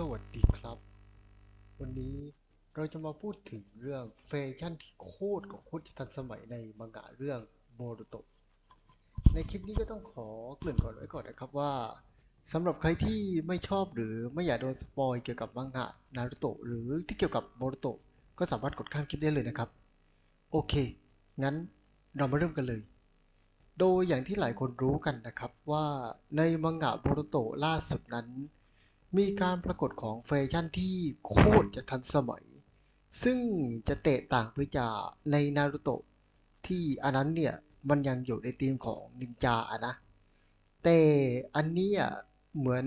สวัสดีครับ วันนี้เราจะมาพูดถึงเรื่องแฟชั่นที่โคตรกับโคตรจะทันสมัยในมังงะเรื่องโบรุโตะในคลิปนี้ก็ต้องขอเกริ่นก่อนไว้ก่อนนะครับว่าสำหรับใครที่ไม่ชอบหรือไม่อยากโดนสปอยเกี่ยวกับมังงะนารูโตะหรือที่เกี่ยวกับโบรุโตะก็สามารถกดข้ามคลิปได้เลยนะครับ โอเค งั้นเรามาเริ่มกันเลย โดยอย่างที่หลายคนรู้กันนะครับว่าในมังงะโบรุโตะล่าสุดนั้น มีการปรากฏของแฟชั่นที่โคตรจะทันสมัย ซึ่งจะแตกต่างไปจากในนารูโตะที่อันนั้นเนี่ย มันยังอยู่ในธีมของนินจาอะนะ แต่อันนี้อะเหมือน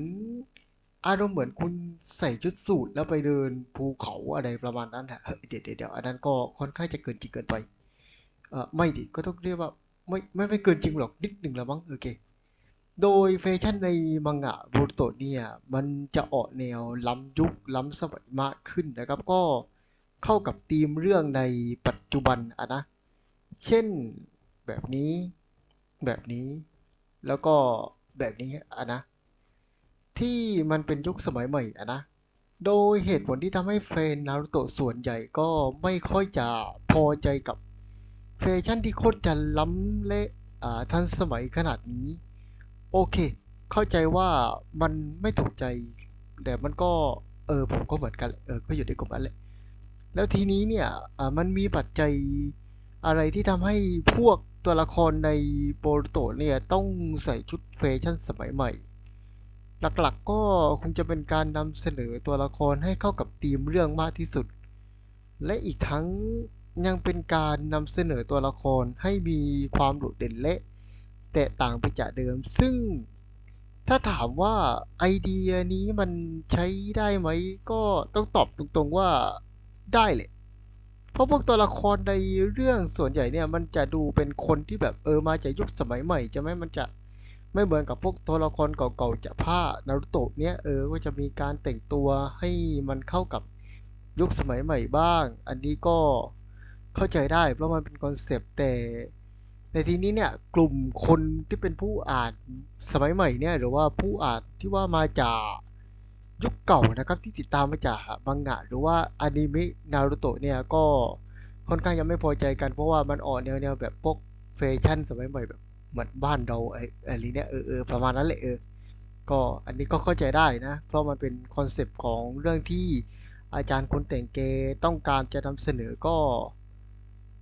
อารมณ์เหมือนคุณใส่ชุดสูทแล้วไปเดินภูเขาอะไรประมาณนั้นฮะเดี๋ยวเดี๋ยวเดี๋ยวอันนั้นก็ค่อนข้างจะเกินจริงเกินไปเออไม่ดิก็ต้องเรียกว่าไม่ไม่ไม่เกินจริงหรอกนิดหนึ่งละมั้งโอเค โดยแฟชั่นในมังงะโบรุโตะเนี่ย มันจะออกแนวล้ำยุคล้ำสมัยมากขึ้นนะครับ ก็เข้ากับธีมเรื่องในปัจจุบันอะนะ เช่นแบบนี้แบบนี้ แล้วก็แบบนี้อะนะ ที่มันเป็นยุคสมัยใหม่อะนะ โดยเหตุผลที่ทำให้แฟนนารูโตะส่วนใหญ่ก็ไม่ค่อยจะพอใจกับแฟชั่นที่โคตรจะล้ำและทันสมัยขนาดนี้ โอเค เข้าใจว่ามันไม่ถูกใจ แต่มันก็เออผมก็เหมือนกันแหละเออก็อยู่ในกลุ่มนั้นแหละแล้วทีนี้เนี่ยอ่ามันมีปัจจัยอะไรที่ทำให้พวกตัวละครในโบรุโตเนี่ยต้องใส่ชุดแฟชั่นสมัยใหม่ หลักๆก็คงจะเป็นการนำเสนอตัวละครให้เข้ากับธีมเรื่องมากที่สุด และอีกทั้งยังเป็นการนำเสนอตัวละครให้มีความโดดเด่นและ แตกต่างไปจากเดิม ซึ่งถ้าถามว่าไอเดียนี้มันใช้ได้ไหม ก็ต้องตอบตรงๆว่าได้แหละเพราะพวกตัวละครในเรื่องส่วนใหญ่เนี่ย มันจะดูเป็นคนที่แบบเออมาจากยุคสมัยใหม่ใช่ไหมมันจะไม่เหมือนกับพวกตัวละครเก่าๆจากผ้านารูโตะเนี่ยเออก็จะมีการแต่งตัวให้มันเข้ากับยุคสมัยใหม่บ้าง อันนี้ก็เข้าใจได้เพราะมันเป็นคอนเซปต์แต่ ในทีนี้เนี่ยกลุ่มคนที่เป็นผู้อ่านสมัยใหม่เนี่ยหรือว่าผู้อ่านที่ว่ามาจากยุคเก่านะครับที่ติดตามมาจากมังงะหรือว่าอนิเมะนารูโตะเนี่ยก็ค่อนข้างยังไม่พอใจกันเพราะว่ามันออกแนวแนวแบบพวกแฟชั่นสมัยใหม่แบบเหมือนบ้านเราไอ้อะไรเนี่ยเออเออประมาณนั้นแหละเออก็อันนี้ก็เข้าใจได้นะ เพราะมันเป็นคอนเซปต์ของเรื่องที่อาจารย์คนแต่งเกต้องการจะนำเสนอก็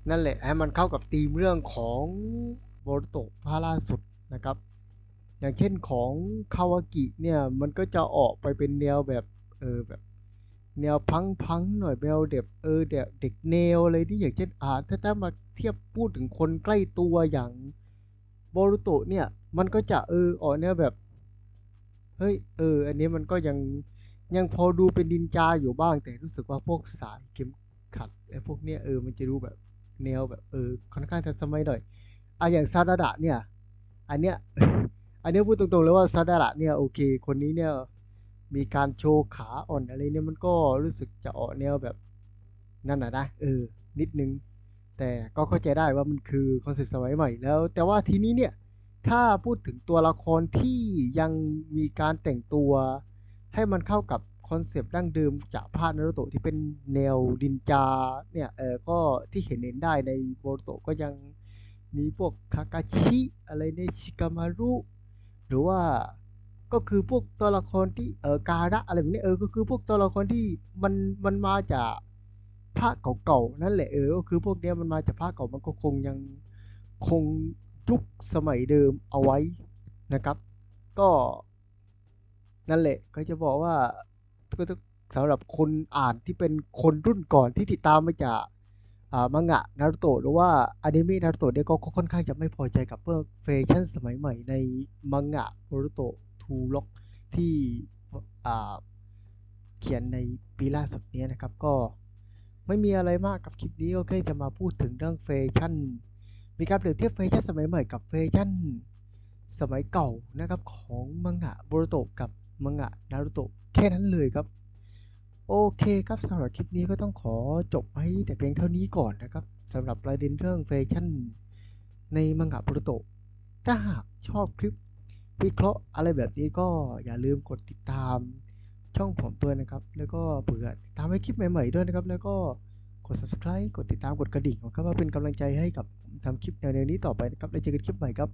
นั่นแหละให้มันเข้ากับธีมเรื่องของโบรโตะภาล่าสุดนะครับ อย่างเช่นของคาวากิเนี่ยมันก็จะออกไปเป็นแนวแบบเออแบบแนวพังพังๆหน่อยแนวเด็กเออเด็กเด็กแนวอะไรที่อย่างเช่นอ่าถ้าถ้ามาเทียบพูดถึงคนใกล้ตัวอย่างโบรุโตะเนี่ยมันก็จะเออออกแนวแบบเฮ้ยเออ อันนี้มันก็ยังยังพอดูเป็นนินจาอยู่บ้างแต่รู้สึกว่าพวกสายเข็มขัดไอ้พวกเนี้ยเออมันจะดูแบบ แนวแบบเออค่อนข้างทันสมัยหน่อยอะอย่างซาดาดะเนี่ย อันเนี้ยอันเนี้ยพูดตรงๆเลยว่าซาดาดะเนี่ยโอเค คนนี้เนี่ยมีการโชว์ขาอ่อนอะไรเนี่ยมันก็รู้สึกจะออกแนวแบบนั่นน่ะนะเออ นิดนึง แต่ก็เข้าใจได้ว่ามันคือคอนเซ็ปต์สมัยใหม่แล้ว แต่ว่าทีนี้เนี่ย ถ้าพูดถึงตัวละครที่ยังมีการแต่งตัวให้มันเข้ากับ คอนเซปต์ดั้งเดิมจากภาคนารูโตะที่เป็นแนวดินจาเนี่ยเออก็ที่เห็นเห็นได้ในโบรุโตะก็ยังมีพวกคากาชิอะไรในชิกามารุหรือว่าก็คือพวกตัวละครที่เออการะอะไรแบบนี้เออก็คือพวกตัวละครที่มันมันมาจากภาคเก่าๆนั่นแหละเออก็คือพวกเนี้ยมันมาจากภาคเก่ามันก็คงยังคงยุคสมัยเดิมเอาไว้นะครับ ก็นั่นแหละก็จะบอกว่า ก็ต้องสำหรับคนอ่านที่เป็นคนรุ่นก่อนที่ติดตามมาจากมังงะนารูโตะหรือว่าอนิเมะนารูโตะเนี่ยก็ค่อนข้างจะไม่พอใจกับเพวกแฟชั่นสมัยใหม่ในมังงะนารูโตะทูล็อกที่เขียนในปีล่าสุดนี้นะครับ ก็ไม่มีอะไรมากกับคลิปนี้ก็แค่จะมาพูดถึงเรื่องแฟชั่น มีการเปรียบเทียบแฟชั่นสมัยใหม่กับแฟชั่นสมัยเก่านะครับของมังงะโบรุโตะกับมังงะนารูโตะ แค่นั้นเลยครับ โอเคครับสำหรับคลิปนี้ก็ต้องขอจบไว้แต่เพียงเท่านี้ก่อนนะครับสำหรับประเด็นเรื่องแฟชั่นในมังงะโบรุโตถ้าหากชอบคลิปวิเคราะห์อะไรแบบนี้ก็อย่าลืมกดติดตามช่องผมด้วยนะครับ แล้วก็เผื่อติดตามให้คลิปใหม่ๆด้วยนะครับ แล้วก็กด subscribe กดติดตามกดกระดิ่งนะครับเพื่อเป็นกำลังใจให้กับทำคลิปแนวๆนี้ต่อไปนะครับ แล้วเจอกันคลิปใหม่ครับ